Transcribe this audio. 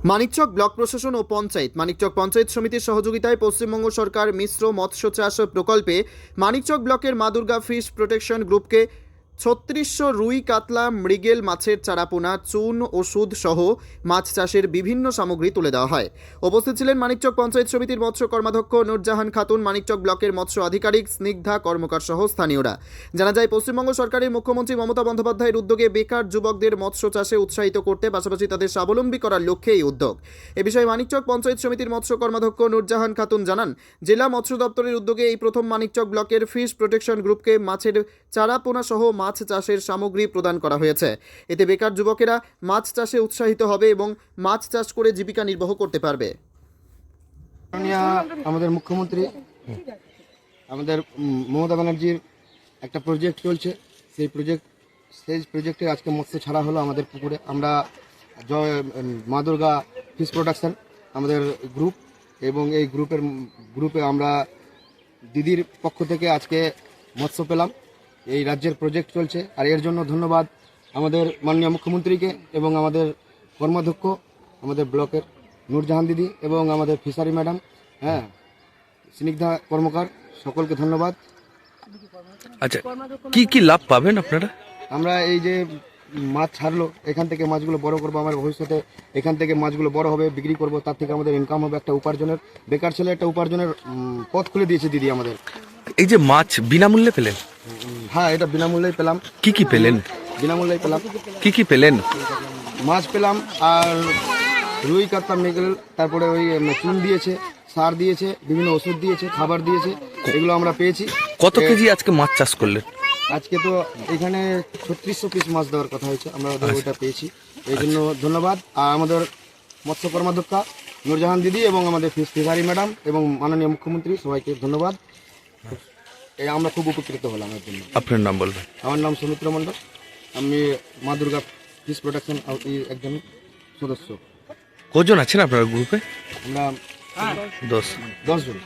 Manikchak block প্রশাসন ও পঞ্চায়েত। মানিকচক পঞ্চায়েত সমিতির সহযোগিতায় পশ্চিমবঙ্গ সরকার মিশ্র মৎস্য চাষ প্রকল্পে মানিকচক ব্লকের মা দুর্গা ফিশ প্রোটেকশন গ্রুপকে ছত্রিশশো রুই কাতলা, মৃগেল মাছের চারাপোনা, চুন, ওষুধ সহ মাছ চাষের বিভিন্ন সামগ্রী তুলে দেওয়া হয়। উপস্থিত ছিলেন মানিকচক পঞ্চায়েত সমিতির মৎস্য কর্মাধ্যক্ষ নূরজাহান খাতুন, মানিকচক ব্লকের মৎস্য আধিকারিক স্নিগ্ধা কর্মকার সহ স্থানীয়রা। জানা যায়, পশ্চিমবঙ্গ সরকারের মুখ্যমন্ত্রী মমতা বন্দ্যোপাধ্যায়ের উদ্যোগে বেকার যুবকদের মৎস্য চাষে উৎসাহিত করতে পাশাপাশি তাদের স্বাবলম্বী করার লক্ষ্যে এই উদ্যোগ। এ বিষয়ে মানিকচক পঞ্চায়েত সমিতির মৎস্য কর্মাধ্যক্ষ নূরজাহান খাতুন জানান, জেলা মৎস্য দপ্তরের উদ্যোগে এই প্রথম মানিকচক ব্লকের ফিশ প্রোটেকশন গ্রুপকে মাছের চারাপোনা সহ মাছ চাষের সামগ্রী প্রদান করা হয়েছে। এতে বেকার যুবকেরা মাছ চাষে উৎসাহিত হবে এবং মাছ চাষ করে জীবিকা নির্বাহ করতে পারবে। আমাদের মুখ্যমন্ত্রী, আমাদের মমতা ব্যানার্জির একটা প্রজেক্ট চলছে। সেই প্রজেক্ট সেই প্রজেক্টে আজকে মৎস্য ছাড়া হলো আমাদের পুকুরে। আমরা জয়, মা দুর্গা ফিশ প্রোডাকশন আমাদের গ্রুপ এবং এই গ্রুপের গ্রুপে আমরা দিদির পক্ষ থেকে আজকে মৎস্য পেলাম। এই রাজ্যের প্রজেক্ট চলছে। আর এর জন্য ধন্যবাদ আমাদের মাননীয় মুখ্যমন্ত্রীকে এবং আমাদের কর্মাধ্যক্ষ আমাদের ব্লকের নূরজাহান দিদি এবং আমাদের ফিশারি ম্যাডাম হ্যাঁ স্নিগ্ধা কর্মকার সকলকে ধন্যবাদ। আচ্ছা কি কি লাভ পাবেন আপনারা? আমরা এই যে মাছ ছাড়লো এখান থেকে মাছগুলো বড় করব আমার ভবিষ্যতে এখান থেকে মাছগুলো বড় হবে বিক্রি করব তার থেকে আমাদের ইনকাম হবে একটা উপার্জনের বেকার ছেলে একটা উপার্জনের পথ খুলে দিয়েছে দিদি আমাদের। এই যে মাছ বিনামূল্যে পেলেন? হ্যাঁ এটা বিনামূল্যেই পেলাম। কি কি পেলেন? বিনামূল্যেই পেলাম। কি কি পেলেন? মাছ পেলাম আর রুই কাতলা মেঘেল তারপরে ওই চুন দিয়েছে সার দিয়েছে বিভিন্ন ওষুধ দিয়েছে খাবার দিয়েছে এগুলো আমরা পেয়েছি। কত কেজি আজকে মাছ চাষ করলেন? আজকে তো এখানে ছত্রিশশো পিস মাছ দেওয়ার কথা হয়েছে আমরা ওদের ওইটা পেয়েছি। এই জন্য ধন্যবাদ। আর আমাদের মৎস্য কর্মাধ্যক্ষা নূরজাহান দিদি এবং আমাদের ফিস ফিশারি ম্যাডাম এবং মাননীয় মুখ্যমন্ত্রী সবাইকে ধন্যবাদ। আমরা খুব উপকৃত হলাম এর জন্য। আপনার নাম বলবেন? আমার নাম সুমিত্র মণ্ডল। আমি মা দুর্গা ফিস প্রোডাকশন একজন সদস্য। কজন আছেন আপনার গ্রুপে? আমরা দশ। দশজন।